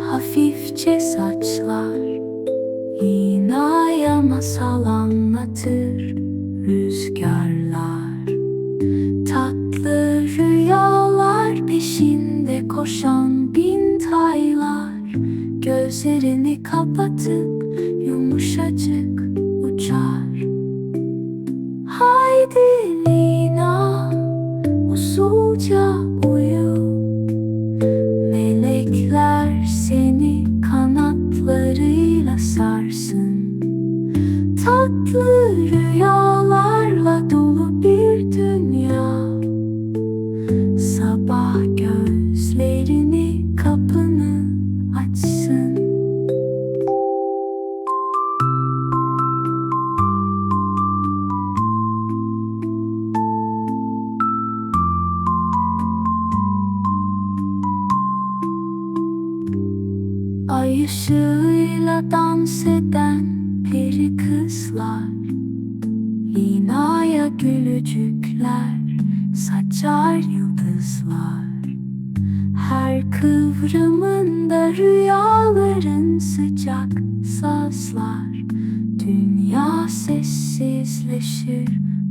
hafifçe saçlar İnaya masal anlatır rüzgarlar. Tatlı rüyalar peşinde koşan bin taylar Gözlerini kapatıp yumuşacık uçar. Haydi Lina usulca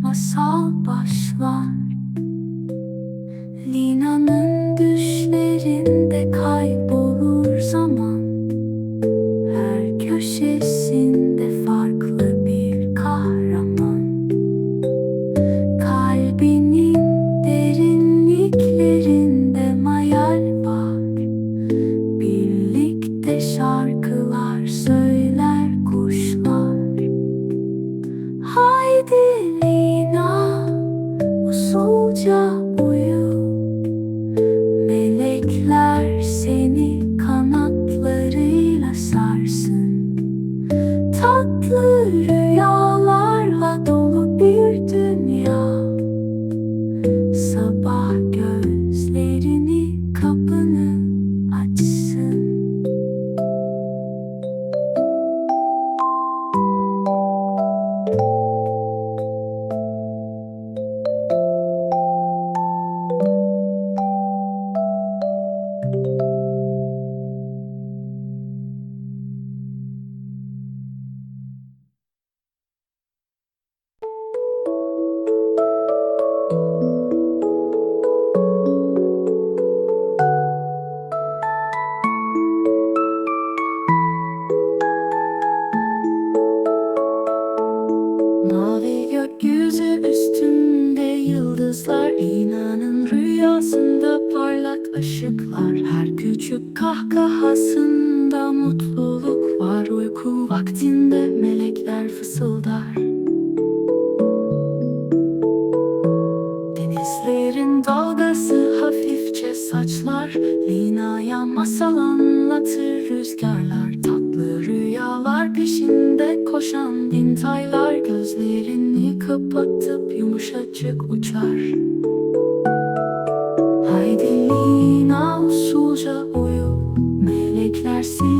masal başlar. 自雨又 kahkahasında mutluluk var Uyku vaktinde melekler fısıldar See.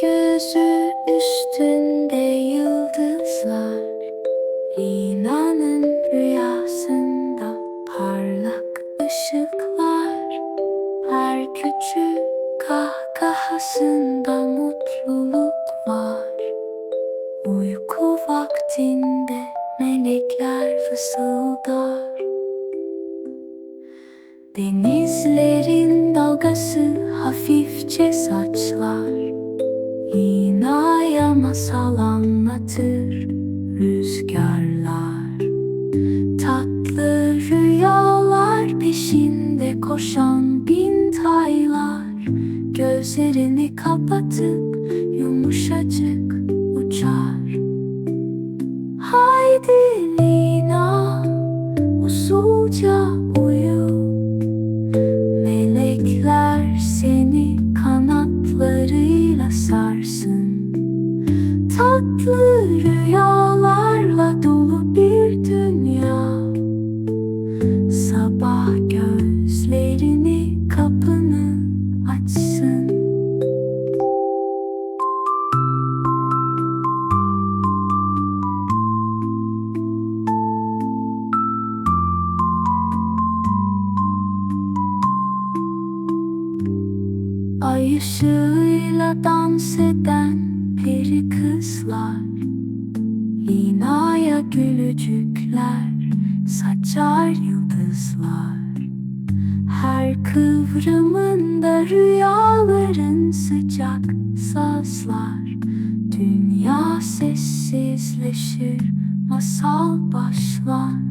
Gökyüzü üstünde yıldızlar. Lina'nın rüyasında parlak ışıklar. Her küçük kahkahasında mutluluk var. Uyku vaktinde melekler fısıldar. Denizlerin dalgası hafifçe saçlar masal anlatır rüzgarlar. Tatlı rüyalar peşinde koşan bin taylar. Gözlerini kapatıp yumuşacık ışığıyla dans eden peri kızlar Lina'ya gülücükler saçar yıldızlar. Her kıvrımında rüyaların sıcak sazlar. Dünya sessizleşir masal başlar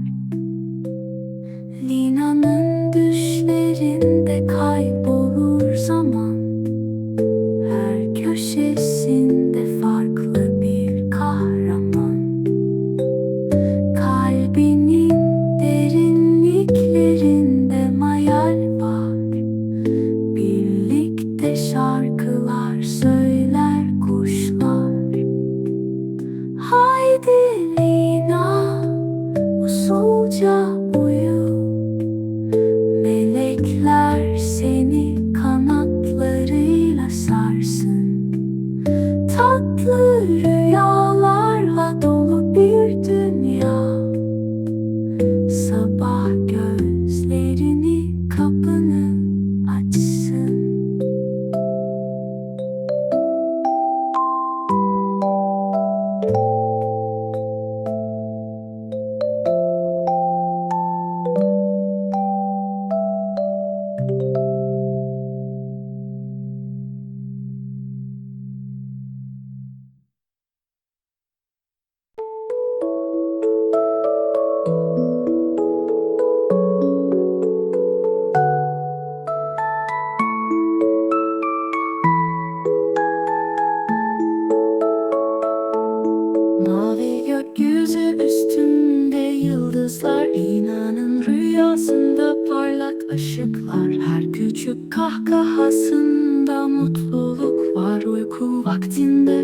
Her küçük kahkahasında mutluluk var Uyku vaktinde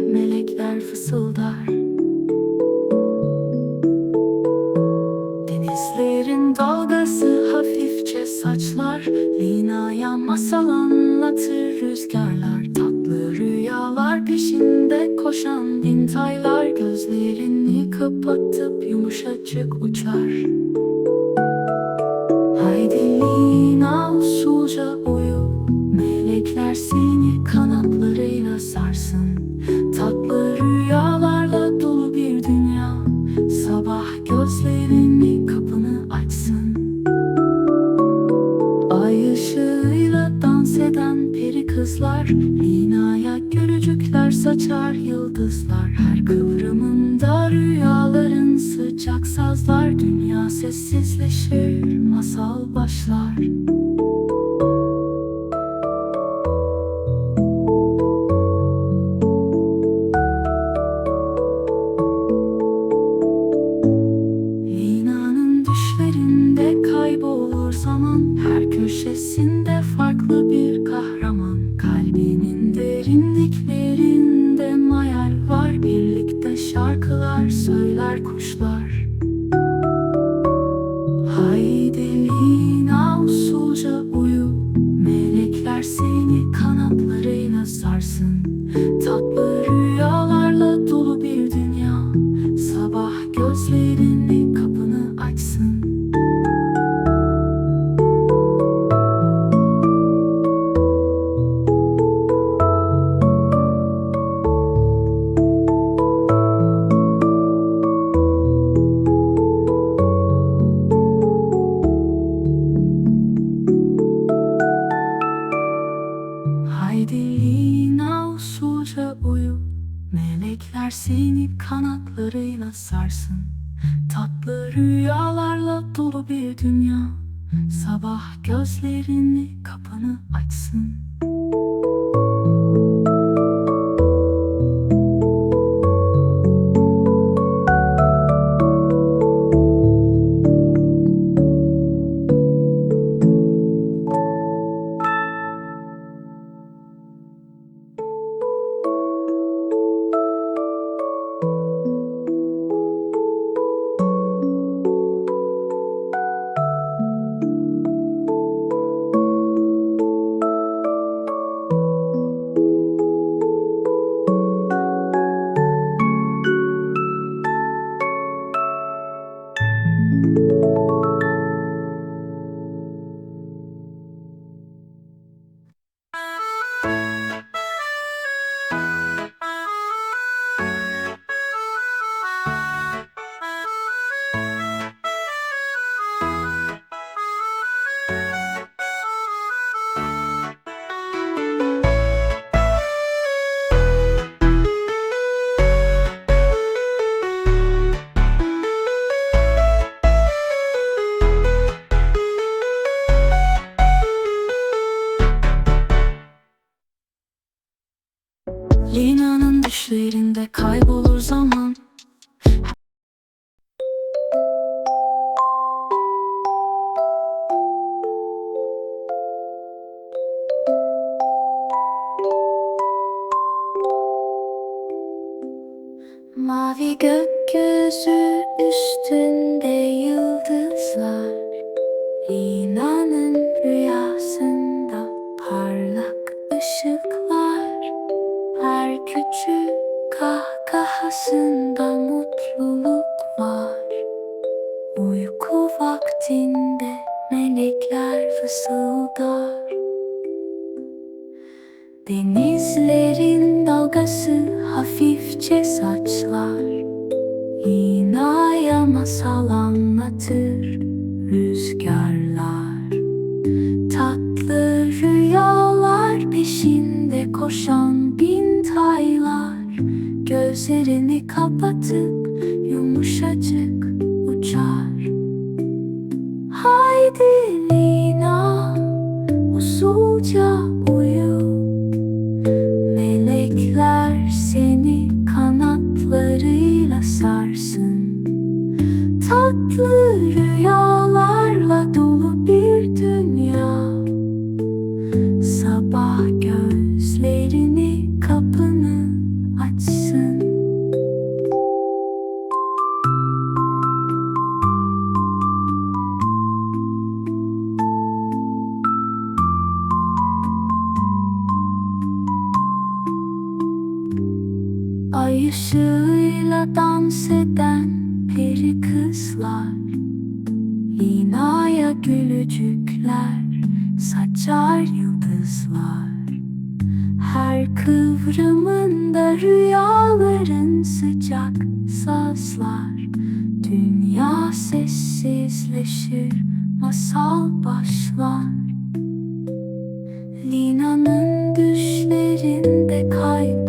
peri kızlar Lina'ya gülücükler saçar yıldızlar. Her kıvrımında rüyaların sıcak sazlar. Dünya sessizleşir masal başlar söyler kuşlar usulca uyu Melekler seni kanatlarıyla sarsın. Tatlı rüyalarla dolu bir dünya Sabah gözlerini kapını açsın kahkahasında mutluluk var. Uyku vaktinde melekler fısıldar. Denizlerin dalgası hafifçe saçlar. Lina'ya masal anlatır rüzgarlar. Tatlı rüyalar peşinde koşan bin taylar Gözlerini kapatıp yumuşacık uçar. Haydi Lina usulca kalpler saçar yıldızlar. Her kıvrımında rüyaların sıcak sazlar. Dünya sessizleşir, masal başlar. Lina'nın düşlerinde kaybolur.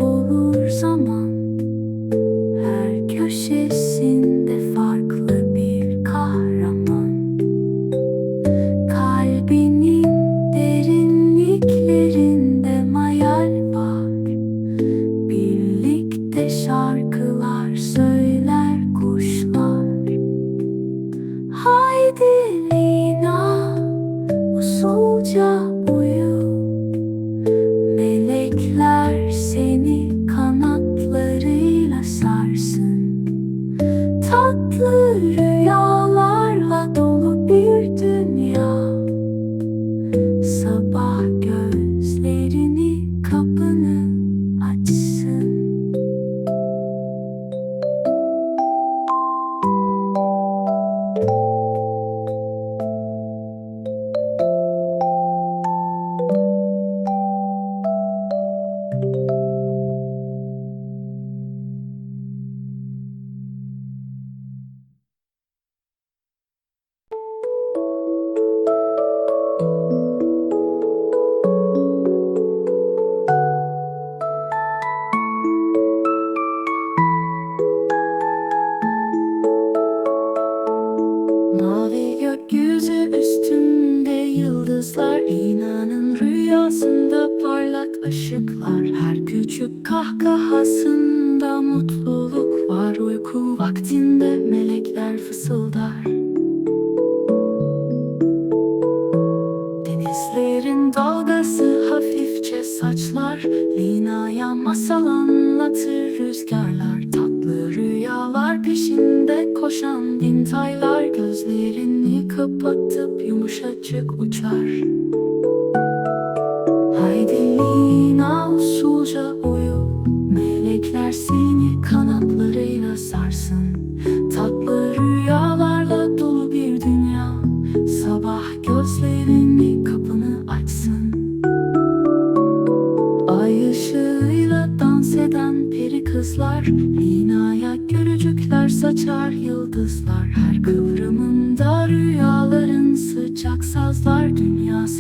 Taylar gözlerini kapatıp yumuşacık uçar.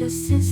This is.